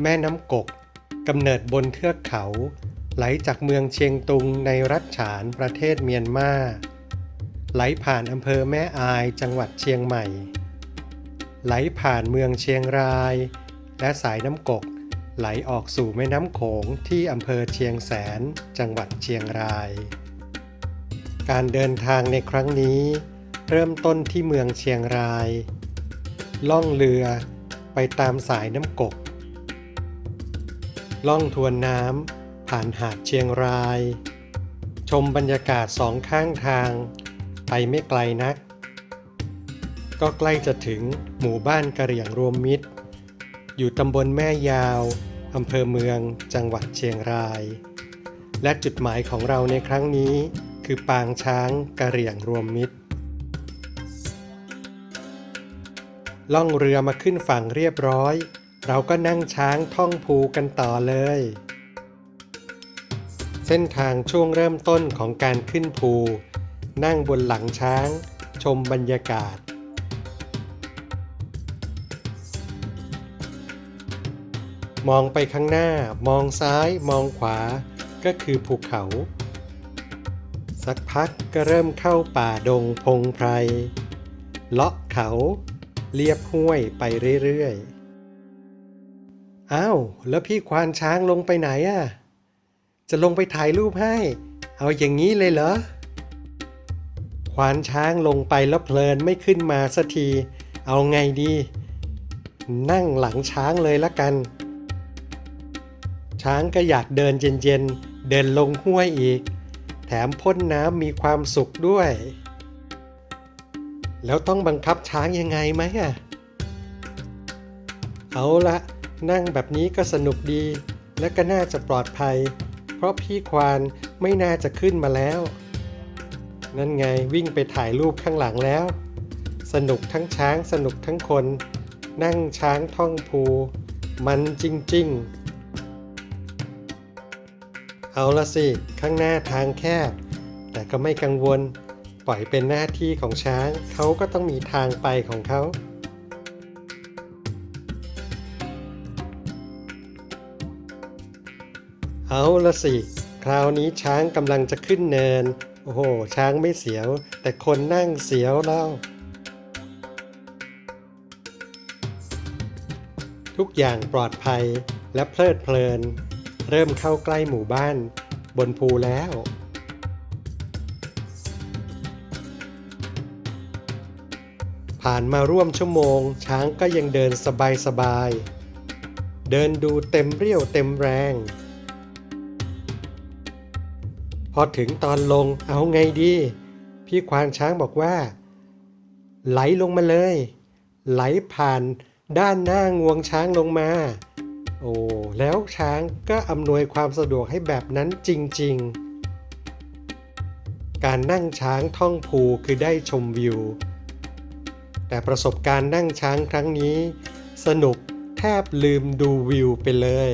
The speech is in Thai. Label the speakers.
Speaker 1: แม่น้ำกกกำเนิดบนเทือกเขา ไหลจากเมืองเชียงตุงในรัฐฉานประเทศเมียนมา ไหลผ่านอำเภอแม่อายจังหวัดเชียงใหม่ ไหลผ่านเมืองเชียงราย และสายน้ำกกไหลออกสู่แม่น้ำโขงที่อำเภอเชียงแสน จังหวัดเชียงราย การเดินทางในครั้งนี้ เริ่มต้นที่เมืองเชียงราย ล่องเรือไปตามสายน้ำกก ล่องทวนน้ำผ่านหาดเชียงราย ชมบรรยากาศสองข้างทาง ไปไม่ไกลนัก ก็ใกล้จะถึงหมู่บ้านกะเหรี่ยงรวมมิตร อยู่ตำบลแม่ยาวอำเภอเมืองจังหวัดเชียงราย และจุดหมายของเราในครั้งนี้ คือปางช้างกะเหรี่ยงรวมมิตร ล่องเรือมาขึ้นฝั่งเรียบร้อย เราก็นั่งช้างท่องภูกันต่อเลย เส้นทางช่วงเริ่มต้นของการขึ้นภู นั่งบนหลังช้าง ชมบรรยากาศ มองไปข้างหน้ามองซ้ายมองขวา ก็คือภูเขา สักพักก็เริ่มเข้าป่าดงพงไพร เลาะเขา เลียบห้วยไปเรื่อยๆ อ้าวแล้วพี่ควานช้างลงไปไหนอะจะลงไปถ่ายรูปให้ เอาอย่างนี้เลยเหรอ ควานช้างลงไปแล้วเพลินไม่ขึ้นมาสักที เอาไงดี นั่งหลังช้างเลยละกัน ช้างก็อยากเดินเย็นๆ เดินลงห้วยอีก แถมพ่นน้ำมีความสุขด้วย แล้วต้องบังคับช้างยังไงไหมอะ เอาละ นั่งแบบนี้ก็สนุกดี และก็น่าจะปลอดภัย เพราะพี่ควานไม่น่าจะขึ้นมาแล้ว นั่นไงวิ่งไปถ่ายรูปข้างหลังแล้ว สนุกทั้งช้างสนุกทั้งคน นั่งช้างท่องภู มันจริง ๆ เอาละสิ ข้างหน้าทางแคบ แต่ก็ไม่กังวล ปล่อยเป็นหน้าที่ของช้างเขาก็ต้องมีทางไปของเขา เอาละสิ คราวนี้ช้างกำลังจะขึ้นเนิน โอ้โห ช้างไม่เสียว แต่คนนั่งเสียวแล้วทุกอย่างปลอดภัยและเพลิดเพลิน เริ่มเข้าใกล้หมู่บ้าน บนภูแล้ว ผ่านมาร่วมชั่วโมง ช้างก็ยังเดินสบายๆ เดินดูเต็มเรี่ยวเต็มแรง พอถึงตอนลงเอาไงดี พี่ควานช้างบอกว่า ไหลลงมาเลย ไหลผ่านด้านหน้างวงช้างลงมา โอ้แล้วช้างก็อำนวยความสะดวกให้แบบนั้นจริง ๆ การนั่งช้างท่องภูคือได้ชมวิว แต่ประสบการณ์นั่งช้างครั้งนี้ สนุกแทบลืมดูวิวไปเลย